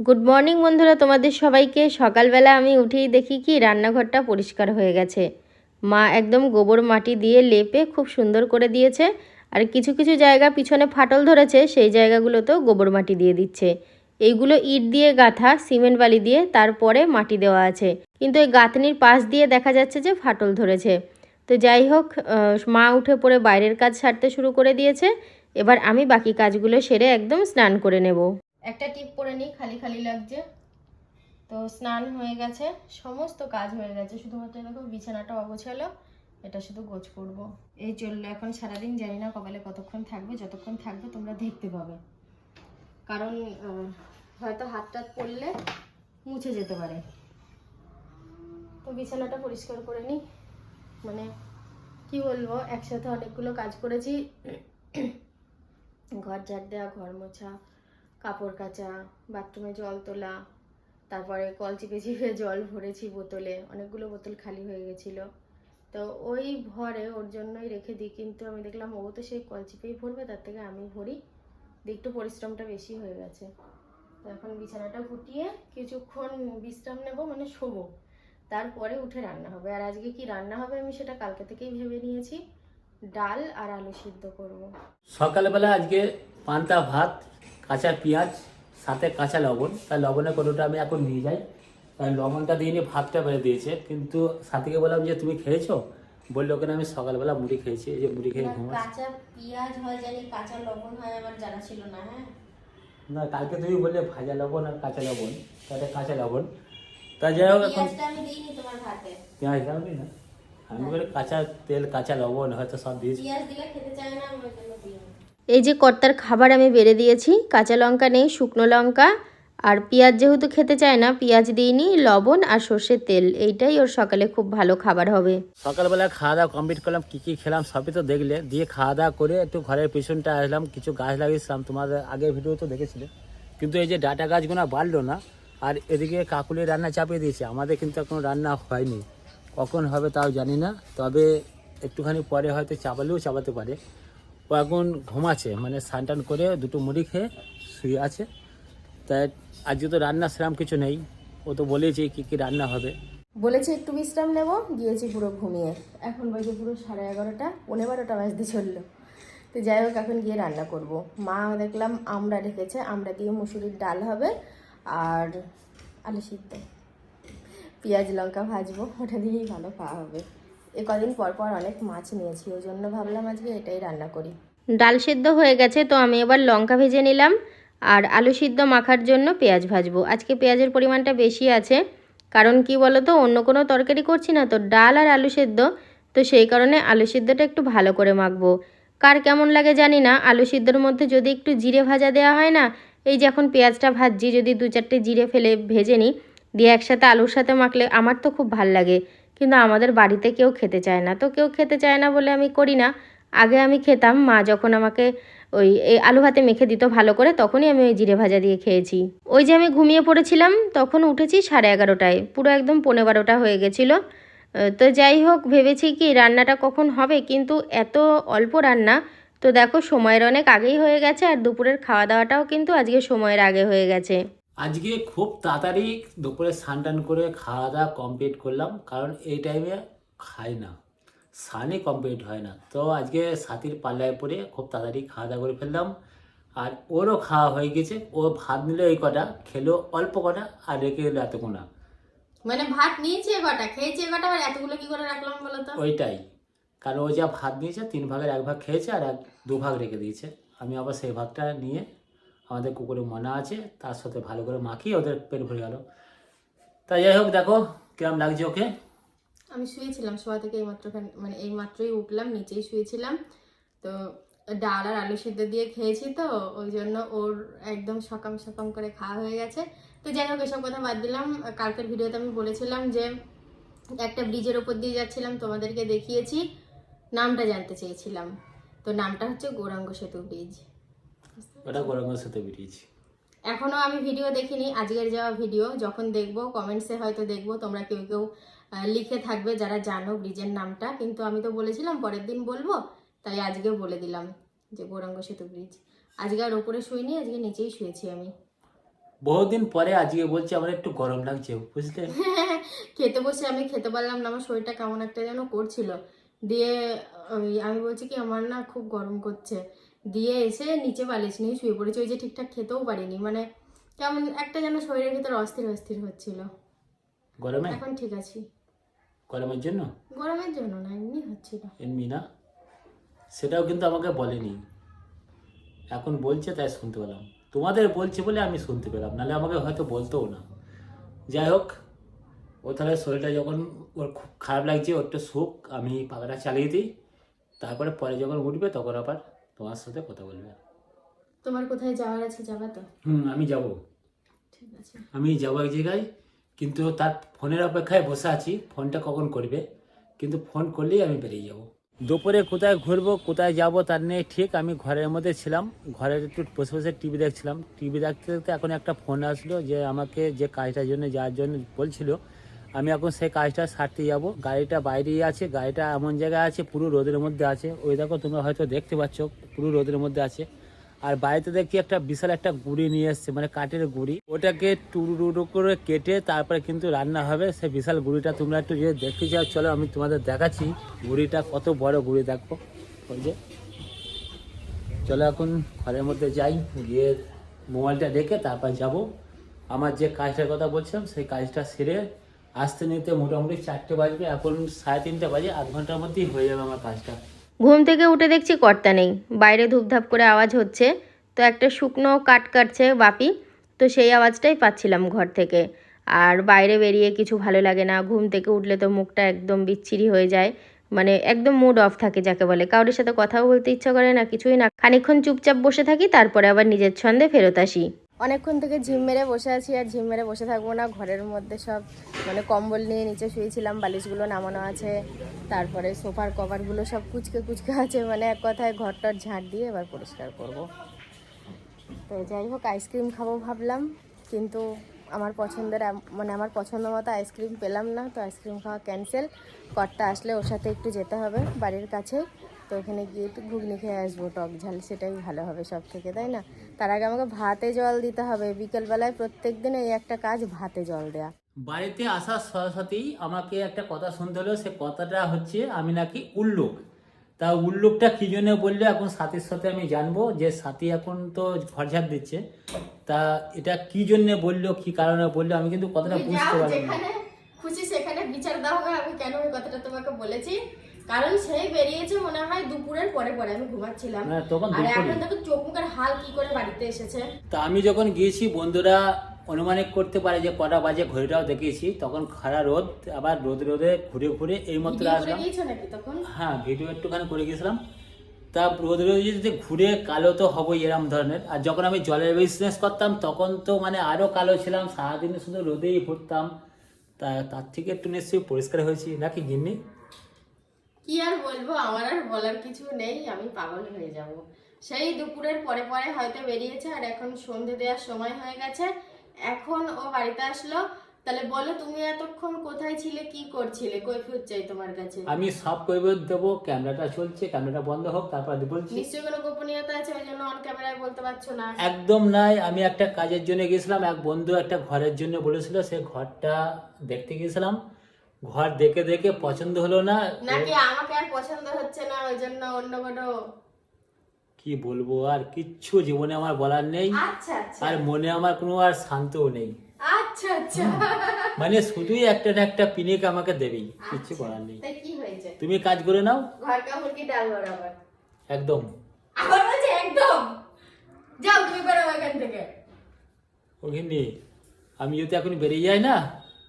Good morning বন্ধুরা। তোমাদের সবাইকে সকালবেলা আমি উঠেই দেখি কি রান্নাঘরটা পরিষ্কার হয়ে গেছে। মা একদম গোবর মাটি দিয়ে লেপে খুব সুন্দর করে দিয়েছে আর কিছু কিছু জায়গা পিছনে ফাটল ধরেছে, সেই জায়গাগুলোতেও গোবর মাটি দিয়ে দিচ্ছে। এইগুলো ইট দিয়ে, গাঁথা, সিমেন্ট বালি দিয়ে তারপরে মাটি দেওয়া আছে। কিন্তু এই গাঁথনির পাশ দিয়ে দেখা যাচ্ছে যে ফাটল ধরেছে। তো যাই হোক মা উঠে পড়ে বাইরের কাজ সারতে শুরু করে দিয়েছে। এবার আমি বাকি কাজগুলো সেরে একদম স্নান করে নেব। একটা টিপ পরে নিই, খালি খালি লাগছে। তো স্নান হয়ে গেছে, সমস্ত কাজ হয়ে গেছে, শুধুমাত্র দেখো বিছানাটা অগোছালো, এটা শুধু গোছ করব। এই চলল এখন সারাদিন, জানি না কপালে কতক্ষণ থাকবে, যতক্ষণ থাকবে তোমরা দেখতে পাবে। কারণ হয়তো হাত টাত পড়লে মুছে যেতে পারে। তো বিছানাটা পরিষ্কার করে নিই। মানে কি বলব, একসাথে অনেকগুলো কাজ করেছি। ঘর ঝাড় দেওয়া, ঘর মোছা কাপড় কাচা, বাথরুমে জল তোলা, তারপরে কল চিপে চিপে জল ভরেছি বোতলে, অনেকগুলো বোতল খালি হয়ে গেছিল। তো ওই ভরে ওর জন্যই রেখে দিই, কিন্তু আমি দেখলাম ও তো সেই কল চিপেই ভরবে, তার থেকে আমি ভরি। একটু পরিশ্রমটা বেশি হয়ে গেছে। তো এখন বিছানাটা গুটিয়ে কিছুক্ষণ বিশ্রাম নেব মানে শোবো। তারপরে উঠে রান্না হবে। আর আজকে কি রান্না হবে আমি সেটা কালকে থেকেই ভেবে নিয়েছি। ডাল আর আলু সিদ্ধ করব। সকালবেলা আজকে পান্তা ভাত কাঁচা পেঁয়াজ সাথে কাঁচা লবণ। তাই লবণের কৌটোটা আমি এখন নিয়ে যাই। তাই লবণটা দিয়ে নিয়ে ভাতটা বেড়ে দিয়েছে। কিন্তু সাথীকে বললাম যে তুমি খেয়েছো? বলল ওখানে আমি সকালবেলা মুড়ি খেয়েছি। এই যে মুড়ি খেয়ে ঘুমাচ্ছি। কাঁচা পেঁয়াজ হয় জানি কাঁচা লবণ হয় আমার জানা ছিল না হ্যাঁ। না কালকে তুমি বললে ভাজা লবণ আর কাঁচা লবণ। তাহলে কাঁচা লবণ। তা যাই হোক এখন পেঁয়াজটা আমি দিইনি তোমার ভাতে। পেঁয়াজ দাওনি না আমি বলি কাঁচা তেল কাঁচা লবণ হয়তো সব দিয়েছি। পেঁয়াজ দিলে খেতে চায় না জন্য দিইনি। এই যে কর্তার খাবার আমি বেড়ে দিয়েছি, কাঁচা লঙ্কা নেই, শুকনো লঙ্কা, আর পেঁয়াজ যেহেতু খেতে চায় না, পেঁয়াজ দিইনি, লবণ আর সর্ষের তেল, এইটাই ওর সকালে খুব ভালো খাবার হবে। সকালবেলা খাওয়া দাওয়া কমপ্লিট করলাম, কী কী খেলাম সবই তো দেখলে, দিয়ে খাওয়া দাওয়া করে একটু ঘরের পিছনটা আসলাম, কিছু গাছ লাগিয়েছিলাম, তোমাদের আগের ভিডিও তো দেখেছিলে। কিন্তু এই যে ডাটা গাছগুলো বাড়লো না, আর এদিকে কাকুলি রান্না চাপিয়ে দিয়েছে, আমাদের কিন্তু এখনও রান্না হয়নি। কখন হবে তাও জানি না, তবে একটুখানি পরে হয়তো চাপালেও চাপাতে পারে। ও এখন ঘুমাচ্ছে মানে স্নান টান করে দুটো মুড়ি খেয়ে শুয়ে আছে। তাই আজকে তো রান্না সেরকম কিছু নেই। ও তো বলেছে কী কী রান্না হবে। বলেছে, একটু বিশ্রাম নেব, গিয়েছি পুরো ঘুমিয়ে। এখন বাজে পুরো সাড়ে এগারোটা পনেরো বারোটা বাজতে চলল। তো যাই হোক, এখন গিয়ে রান্না করব। মা, দেখলাম আমরা রেখেছে আমরা দিয়ে মুসুরির ডাল হবে আর আলু সিদ্ধ। পেঁয়াজ, লঙ্কা ভাজবো, ওটা দিয়েই ভালো খাওয়া হবে। এ কদিন পর পর অনেক মাছ নিয়েছি, ওই জন্য ভাবলাম আজকে এটাই রান্না করি। ডাল সিদ্ধ হয়ে গেছে, তো আমি এবার লঙ্কা ভেজে নিলাম আর আলু সিদ্ধ মাখার জন্য পেঁয়াজ ভাজবো। আজকে পেঁয়াজের পরিমাণটা বেশি আছে, কারণ কি বলো তো অন্য কোনো তরকারি করছি না, তো ডাল আর আলু সেদ্ধ, তো সেই কারণে আলু সিদ্ধটা একটু ভালো করে মাখবো। কার কেমন লাগে জানি না, আলু সিদ্ধর মধ্যে যদি একটু জিরে ভাজা দেওয়া হয় না, এই যে এখন পেঁয়াজটা ভাজছি, যদি দু চারটে জিরে ফেলে ভেজে নিই, দিয়ে একসাথে আলুর সাথে মাখলে আমার তো খুব ভালো লাগে। কিন্তু আমাদের বাড়িতে কেউ খেতে চায় না। তো কেউ খেতে চায় না বলে আমি করি না। আগে আমি খেতাম, মা যখন আমাকে ওই এই আলু ভাতে মেখে দিত ভালো করে, তখনই আমি ওই জিরে ভাজা দিয়ে খেয়েছি। ওই যে আমি ঘুমিয়ে পড়েছিলাম, তখন উঠেছি সাড়ে এগারোটায়। পুরো একদম পনেরো বারোটা হয়ে গেছিল। তো যাই হোক, ভেবেছি কি রান্নাটা কখন হবে? কিন্তু এত অল্প রান্না, তো দেখো সময়ের অনেক আগেই হয়ে গেছে আর দুপুরের খাওয়া দাওয়াটাও কিন্তু আজকে সময়ের আগে হয়ে গেছে। আজকে খুব তাড়াতাড়ি দুপুরে স্নান টান করে খাওয়া দাওয়া কমপ্লিট করলাম কারণ এই টাইমে খাই না। স্নানই কমপ্লিট হয় না। তো আজকে সাথীর পাল্লায় পরে খুব তাড়াতাড়ি খাওয়া দাওয়া করে ফেললাম। আর ওরও খাওয়া হয়ে গেছে। ও ভাত নিল এই কটা খেলো অল্প কটা আর রেখে দিল এত কোনা মানে ভাত নিয়েছি কটা? খেয়েছি কটা? আর এতগুলো কি করে রাখলাম বলো তো? ওইটাই। কারণ ও যা ভাত নিয়েছে তিন ভাগের এক ভাগ খেয়েছে আর এক দু ভাগ রেখে দিয়েছে। আমি আবার সেই ভাগটা নিয়ে আমাদের কুকুরে মনা আছে, তার সাথে ভালো করে মাখিয়ে ওদের পেট ভরে গেল। তা যাই হোক, দেখো কিরম লাগছে ওকে। আমি শুয়েছিলাম, শোয়া থেকে এইমাত্র মানে এইমাত্রই উঠলাম, নিচেই শুয়েছিলাম। তো ডাল আর আলু সিদ্ধ দিয়ে খেয়েছি তো, ওই জন্য ওর একদম সকাম সকাম করে খাওয়া হয়ে গেছে। তো যাই হোক, এসব কথা বাদ দিলাম। কালকের ভিডিওতে আমি বলেছিলাম যে একটা ব্রিজের ওপর দিয়ে যাচ্ছিলাম, তোমাদেরকে দেখিয়েছি। নামটা জানতে চেয়েছিলাম। তো নামটা হচ্ছে গৌরাঙ্গ সেতু ব্রিজ। ওটা গরমের সাথে বেরিয়েছি। এখনও আমি ভিডিও দেখিনি আজকের যাওয়া ভিডিও। যখন দেখব কমেন্টসে হয়তো দেখব তোমরা কেউ কেউ লিখে থাকবে যারা জানো ব্রিজের নামটা। কিন্তু আমি তো বলেছিলাম পরের দিন বলব তাই আজকে বলে দিলাম যে গৌরাঙ্গ সেতু ব্রিজ আজকে আর ওপরে শুইনি আজকে নিচেই শুয়েছি আমি। বহুদিন পরে আজকে বলছি আমার একটু গরম লাগছে বুঝলে? খেতে বসে আমি খেতে পারলাম না আমার শরীরটা কেমন একটা যেন করছিল। দিয়ে আমি বলছি কি আমার না খুব গরম করছে। দিয়ে এসে নিচে বালিশ নিয়ে শুয়ে পড়েছি। ওই যে ঠিকঠাক খেতেও পারিনি। মানে কেমন একটা যেন শরীরের ভিতর অস্থির অস্থির হচ্ছিল। গরমে? এখন ঠিক আছি। গরমের জন্য? গরমের জন্য না এমনি হচ্ছিল। এমনি না? সেটাও কিন্তু আমাকে বলেনি। এখন বলছে তাই শুনতে পেলাম। তোমাদের বলছে বলে আমি শুনতে পেলাম। নাহলে আমাকে হয়তো বলতেও না। যাই হোক ও তাহলে শরীরটা যখন ওর খুব খারাপ লাগছে ওর একটু সুখ আমি পাখাটা চালিয়ে দিই। তারপরে পরে যখন উঠবে তখন আবার তোমার সাথে কথা বলবে। তোমার কোথায় যাওয়ার আছে যাবা তো? হুম আমি যাব। ঠিক আছে। আমি যাব এক জায়গায় কিন্তু তার ফোনের অপেক্ষায় বসে আছি ফোনটা কখন করবে কিন্তু ফোন করলেই আমি বেরিয়ে যাব। দুপুরে কোথায় ঘুরবো কোথায় যাব তার নেই ঠিক আমি ঘরের মধ্যে ছিলাম ঘরে একটু বসে বসে টিভি দেখছিলাম। টিভি দেখতে দেখতে এখন একটা ফোন আসলো যে আমাকে যে কাজটার জন্য যাওয়ার জন্য বলছিল আমি এখন সেই কাজটা সারতে যাব। গাড়িটা বাইরেই আছে, গাড়িটা এমন জায়গায় আছে, পুরো রোদের মধ্যে আছে। ওই দেখো তোমরা হয়তো দেখতে পাচ্ছ, পুরো রোদের মধ্যে আছে। আর বাড়িতে দেখি একটা বিশাল একটা গুড়ি নিয়ে এসছে মানে কাঠের গুড়ি। ওটাকে টুরু টুরু করে কেটে তারপরে কিন্তু রান্না হবে। সে বিশাল গুড়িটা তোমরা একটু যে দেখতে চাও, চলো আমি তোমাদের দেখাচ্ছি গুড়িটা কত বড় গুড়ি, দেখো। ওই যে। চলো এখন ঘরের মধ্যে যাই, গিয়ে মোবাইলটা রেখে তারপর যাব। আমার যে কাজটার কথা বলছিলাম, সেই কাজটা সেরে আসতে নিতে মোটামুটি চারটে বাজবে, এখন সাড়ে তিনটে বাজে, আধ ঘণ্টার মধ্যেই হয়ে যাবে আমার কাজটা। ঘুম থেকে উঠে দেখছি কর্তা নেই, বাইরে ধূপধাপ করে আওয়াজ হচ্ছে। তো একটা শুকনো কাট কাটছে বাপি, তো সেই আওয়াজটাই পাচ্ছিলাম ঘর থেকে। আর বাইরে বেরিয়ে কিছু ভালো লাগে না, ঘুম থেকে উঠলে তো মুখটা একদম বিচ্ছিরি হয়ে যায়। মানে একদম মুড অফ থাকে যাকে বলে। কারোর সাথে কথাও বলতে ইচ্ছা করে না, কিছুই না। খানিকক্ষণ চুপচাপ বসে থাকি, তারপরে আবার নিজের ছন্দে ফেরত আসি। অনেকক্ষণ থেকে ঝিম মেরে বসে আছি আর ঝিম মেরে বসে থাকব না। ঘরের মধ্যে সব মানে কম্বল নিয়ে নিচে শুয়েছিলাম, বালিশগুলো নামানো আছে, তারপরে সোফার কভারগুলো সব কুচকে কুচকে আছে মানে এক কথায় ঘরটার ঝাঁট দিয়ে এবার পরিষ্কার করব। তো যাই হোক, আইসক্রিম খাব ভাবলাম, কিন্তু আমার পছন্দের মানে আমার পছন্দ মতো আইসক্রিম পেলাম না, তো আইসক্রিম খাওয়া ক্যান্সেল। কর্তা আসলে ওর সাথে একটু যেতে হবে বাড়ির কাছে তো ওখানে গিয়ে একটু ঘুগনি খেয়ে আসব টক ঝাল সেটাই ভালো হবে সব থেকে তাই না? তার আগে আমাকে ভাতে জল দিতে হবে। বিকেলবেলায় প্রত্যেক দিন এই একটা কাজ ভাতে জল দেয়া। বাড়িতে আসার সাথে সাথেই আমাকে একটা কথা শুনতে হলো সে কথাটা হচ্ছে আমি নাকি উল্লুক। তা উল্লুকটা কি জন্য বললে এখন সাথীর সাথে আমি জানব যে সাথী এখন তো ঘর ঝাড় দিচ্ছে। তা এটা কি জন্য বলল কি কারণে বলল আমি কিন্তু কথাটা বুঝতে পারলাম খুশি সেখানে বিচার দাও হবে আমি কেন ওই কথাটা তোমাকে বলেছি? কারণ সেই বেরিয়েছে মনে হয় দুপুরের পরে পরে আমি ঘুমাচ্ছিলাম। আর এখন দেখো চোখ মুখের হাল কি করে বাড়িতে এসেছে। তা আমি যখন গিয়েছি বন্ধুরা অনুমানিক করতে পারে যে কটা বাজে ঘড়িটাও দেখিয়েছি তখন খাড়া রোদ আবার রোদ রোদে ঘুরে ঘুরে এই মাত্র আসলাম। নাকি তখন? হ্যাঁ ভিডিও একটুখানি করে গেছিলাম তা রোদ রোদ যদি ঘুরে কালো তো হবই এরম ধরনের। আর যখন আমি জলের বিজনেস করতাম তখন তো মানে আরও কালো ছিলাম সারাদিন শুধু রোদেই ঘুরতাম তা তার থেকে একটু নিশ্চয়ই পরিষ্কার হয়েছি। নাকি গিন্নি? কি আর বলব? আমার আর বলার কিছু নেই আমি পাগল হয়ে যাব। সেই দুপুরের পরে পরে হয়তো বেরিয়েছে আর এখন সন্ধে দেওয়ার সময় হয়ে গেছে। এখন ও বাড়িতে আসলো। তাহলে বলো তুমি এতক্ষণ কোথায় ছিলে কি করছিলে? কৈফিয়ত চাই তোমার কাছে। আমি সব কৈবত দেবো ক্যামেরাটা চলছে ক্যামেরাটা বন্ধ হোক তারপর বলছি। নিশ্চয়ই কোনো গোপনীয়তা আছে? ওই জন্য অন ক্যামেরায় বলতে পারছ না। একদম নাই আমি একটা কাজের জন্য গেছিলাম এক বন্ধু একটা ঘরের জন্য বলেছিল সে ঘরটা দেখতে গেছিলাম ঘর দেখে দেখে পছন্দ হলো না? নাকি আমাকে আর পছন্দ হচ্ছে না ওই জন্য অন্য কোনো? কি বলব আর কিচ্ছু জীবনে আমার বলার নেই। আচ্ছা আচ্ছা। আর মনে আমার কোনো আর শান্তও নেই। আচ্ছা আচ্ছা। মানে শুধুই একটা না একটা পিনিক আমাকে দেবেই কিচ্ছু করার নেই। তাই কি হয়েছে? তুমি কাজ করে নাও। ঘর কামড় কি ডাল বরাবর। একদম। আবার বলছে একদম? যাও তুমি বেরো এখান থেকে। ওখানে আমি যদি এখন বেরিয়ে যাই না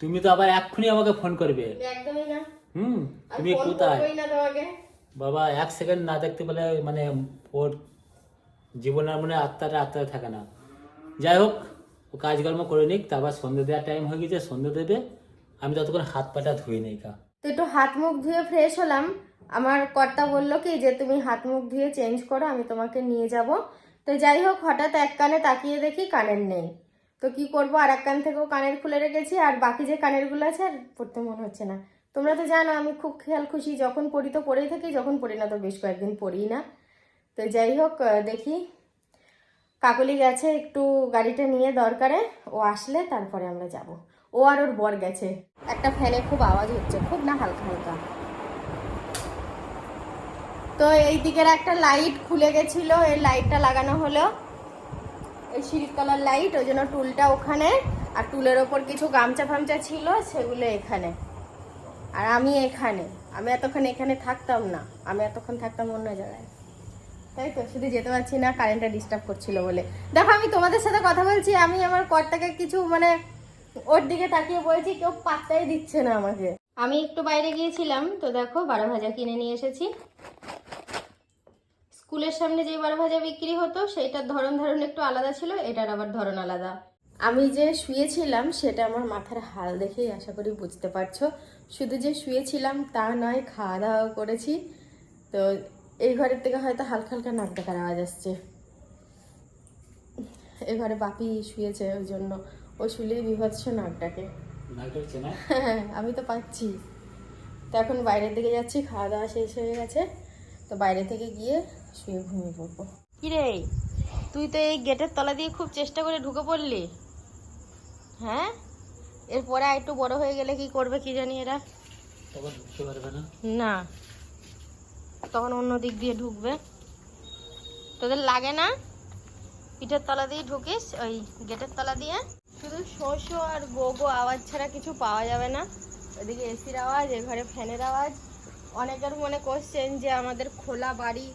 তুমি তো আবার এক্ষুনি আমাকে ফোন করবে। একদমই না। হুম তুমি কোথায়? বাবা এক সেকেন্ড না দেখতে পেলে মানে ওর জীবনের মানে আত্মাটা আত্মাটা থাকে না। যাই হোক ও কাজকর্ম করে নিক তারপর সন্ধ্যে দেওয়ার টাইম হয়ে গেছে সন্ধ্যে দেবে। আমি ততক্ষণ হাত পাটা ধুয়ে নেই কা তো একটু হাত মুখ ধুয়ে ফ্রেশ হলাম। আমার কর্তা বলল কি যে তুমি হাত মুখ ধুয়ে চেঞ্জ করো আমি তোমাকে নিয়ে যাব। তো যাই হোক হঠাৎ এক কানে তাকিয়ে দেখি কানের নেই। তো কি করব? আর এক কান থেকেও কানের খুলে রেখেছি, আর বাকি যে কানেরগুলো আছে আর পড়তে মনে হচ্ছে না। তোমরা তো জানো, আমি খুব খেয়াল খুশি, যখন পড়ি তো পড়েই থাকি, যখন পড়ি না তো বেশ কয়েকদিন পড়ি না। তো যাই হোক দেখি। কাকলি গেছে, একটু গাড়িটা নিয়ে দরকারে, ও আসলে তারপরে আমরা যাব। ও আর ওর বর গেছে। একটা ফ্যানে খুব আওয়াজ হচ্ছে, খুব না হালকা হালকা। তো এই দিকের একটা লাইট খুলে গেছিল, এই লাইটটা লাগানো হলো। এই সিল্ক কালার লাইট ওই জন্য টুলটা ওখানে। আর টুলের ওপর কিছু গামছা ফামছা ছিল, সেগুলো এখানে। আর আমি এখানে। আমি এতক্ষণ এখানে থাকতাম না। আমি এতক্ষণ থাকতাম অন্য জায়গায়। তাই তো? শুধু যেতে পারছি না কারেন্টটা ডিস্টার্ব করছিল বলে। দেখো, আমি তোমাদের সাথে কথা বলছি। আমি আমার কর্তাকে কিছু মানে ওর দিকে তাকিয়ে বলছি, কেউ পাত্তাই দিচ্ছে না আমাকে। আমি একটু বাইরে গিয়েছিলাম। তো দেখো, বারো ভাজা কিনে নিয়ে এসেছি। স্কুলের সামনে যে বারো ভাজা বিক্রি হতো সেইটার ধরন ধরন একটু আলাদা ছিল এটার আবার ধরন আলাদা। আমি যে শুয়েছিলাম সেটা আমার মাথার হাল দেখেই আশা করি বুঝতে পারছ। শুধু যে শুয়েছিলাম তা নয় খাওয়া দাওয়া করেছি। তো এই ঘরের থেকে হয়তো হালকা হালকা নাক ডাকার আওয়াজ আসছে। এই ঘরে বাপি শুয়েছে ওই জন্য ও শুলেই বিভৎস নাক ডাকে না হ্যাঁ আমি তো পাচ্ছি। তো এখন বাইরের দিকে যাচ্ছি খাওয়া দাওয়া শেষ হয়ে গেছে। তো বাইরে থেকে গিয়ে শুয়ে ঘুমিয়ে পড়ব। কিরে তুই তো এই গেটের তলা দিয়ে খুব চেষ্টা করে ঢুকে পড়লি। হ্যাঁ? এরপরে আর একটু বড় হয়ে গেলে কি করবে কি জানি এরা। না। না। তখন অন্য দিক দিয়ে ঢুকবে। তোদের লাগে না? পিঠের তলা দিয়ে ঢুকিস ওই গেটের তলা দিয়ে। শুধু শো শো আর গো গো আওয়াজ ছাড়া কিছু পাওয়া যাবে না। ওদিকে এসির আওয়াজ এ ঘরে ফ্যানের আওয়াজ। অনেকের মনে করছেন যে আমাদের খোলা বাড়ি,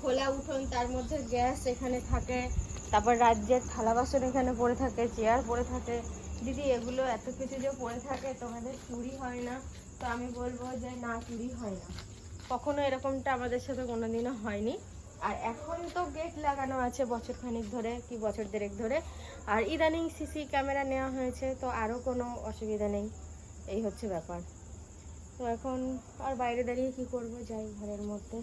খোলা উঠোন, তার মধ্যে গ্যাস এখানে থাকে, তারপর রাজ্যের থালা বাসন এখানে পড়ে থাকে চেয়ার পড়ে থাকে। দিদি, এগুলো এত কিছু যে পড়ে থাকে, তোমাদের চুরি হয় না? তো আমি বলব যে না, চুরি হয় না। কখনো এরকমটা আমাদের সাথে কোনোদিনও হয়নি। আর এখন তো গেট লাগানো আছে বছর খানিক ধরে, কি বছর দেড়েক ধরে। আর ইদানিং সিসি ক্যামেরা নেওয়া হয়েছে, তো আরও কোনো অসুবিধা নেই। এই হচ্ছে ব্যাপার। তো এখন আর বাইরে দাঁড়িয়ে কি করব? যাই ঘরের মধ্যে।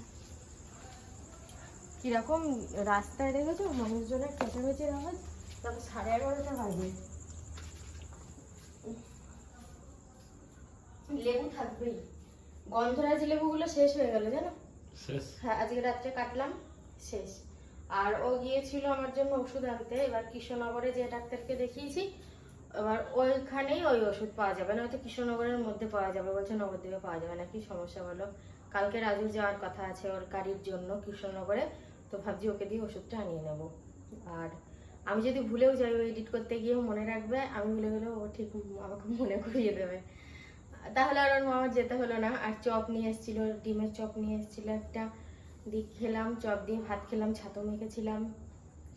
কীরকম রাস্তায় দেখেছ? মানুষজনের চেঁচামেচির আওয়াজ? তবে সাড়ে এগারোটা বাজে। লেবু থাকবেই। গন্ধরাজ লেবুগুলো শেষ হয়ে গেল জানো? শেষ। হ্যাঁ আজকে রাত্রে কাটলাম শেষ। আর ও গিয়েছিল আমার জন্য ওষুধ আনতে। এবার কৃষ্ণনগরে যে ডাক্তারকে দেখিয়েছি এবার ওইখানেই ওই ওষুধ পাওয়া যাবে। না হয়তো কৃষ্ণনগরের মধ্যে পাওয়া যাবে, বলছে নবদ্বীপে পাওয়া যাবে না কি সমস্যা বলো কালকে রাজু যাওয়ার কথা আছে ওর গাড়ির জন্য কৃষ্ণনগরে, তো ভাবছি ওকে দিয়ে ওষুধটা আনিয়ে নেব। আর আমি যদি ভুলেও যাই, ও এডিট করতে গিয়েও মনে রাখবে, আমি ভুলে গেলেও ও ঠিক আমাকে মনে করিয়ে দেবে। তাহলে আর ওর মামার যেতে হলো না। আর চপ নিয়ে এসেছিল, ডিমের চপ নিয়ে এসেছিল একটা। দিয়ে খেলাম, চপ দিয়ে ভাত খেলাম, ছাতু মেখেছিলাম।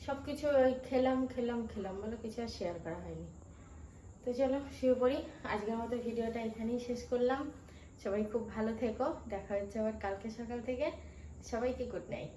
সব কিছু ওই খেলাম খেলাম খেলাম বলে কিছু আর শেয়ার করা হয়নি। তো চলো শুয়ে পড়ি আজকের মতো ভিডিওটা এখানেই শেষ করলাম। সবাই খুব ভালো থেকো। দেখা হচ্ছে আবার কালকে সকাল থেকে। সবাইকে গুড নাইট